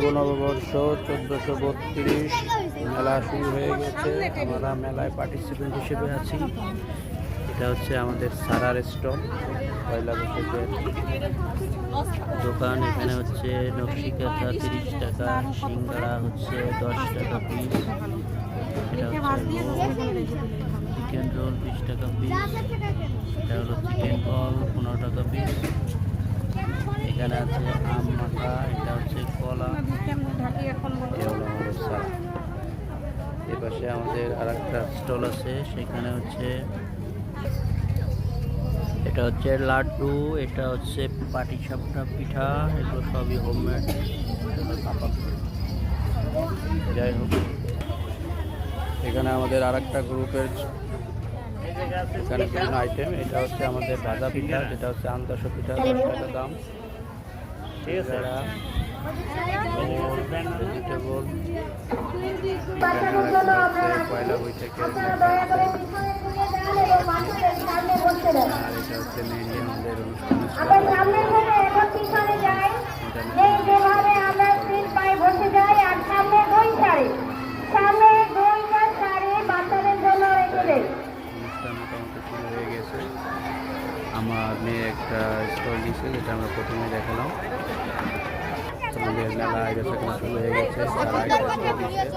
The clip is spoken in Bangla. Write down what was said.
শুভ নববর্ষ চোদ্দোশো বত্রিশ মেলা শুরু হয়ে গেছে। আমরা মেলায় পার্টিসিপেন্ট হিসেবে আছি। এটা হচ্ছে আমাদের সারার স্টল পয়লা বৈশাখের দোকান। এখানে হচ্ছে নকশি কাঁথা তিরিশ টাকা সিঙ্গাড়া হচ্ছে দশ টাকা পিস এটা হচ্ছে চিকেন রোল বিশ টাকা পিস এটা হলো চিকেন বল পনেরো টাকা পিস এখানে আছে আম মাথা এটা হচ্ছে কলা এটা হলো আমাদের সারা এপাশে আমাদের আর একটা স্টল আছে সেখানে হচ্ছে এটা হচ্ছে লাড্ডু এটা হচ্ছে পাটি সাপটা পিঠা এগুলো সবই হোমমেড যাই হোক এখানে আমাদের আর একটা গ্রুপের এখানে বিভিন্ন আইটেম এটা হচ্ছে আমাদের ভাজা পিঠা যেটা হচ্ছে আন্দাসো পিঠা দশ টাকা দাম। পয়লা আর মেনলি আমাদের অনুষ্ঠান অনুষ্ঠান মোটামুটি শুরু হয়ে গেছে। আমার মেয়ে একটা স্টল দিয়েছে যেটা আমরা প্রথমে দেখালাম। আমাদের মেলা আইডিয়া শুরু হয়ে গেছে তারা একটা স্টল দিচ্ছে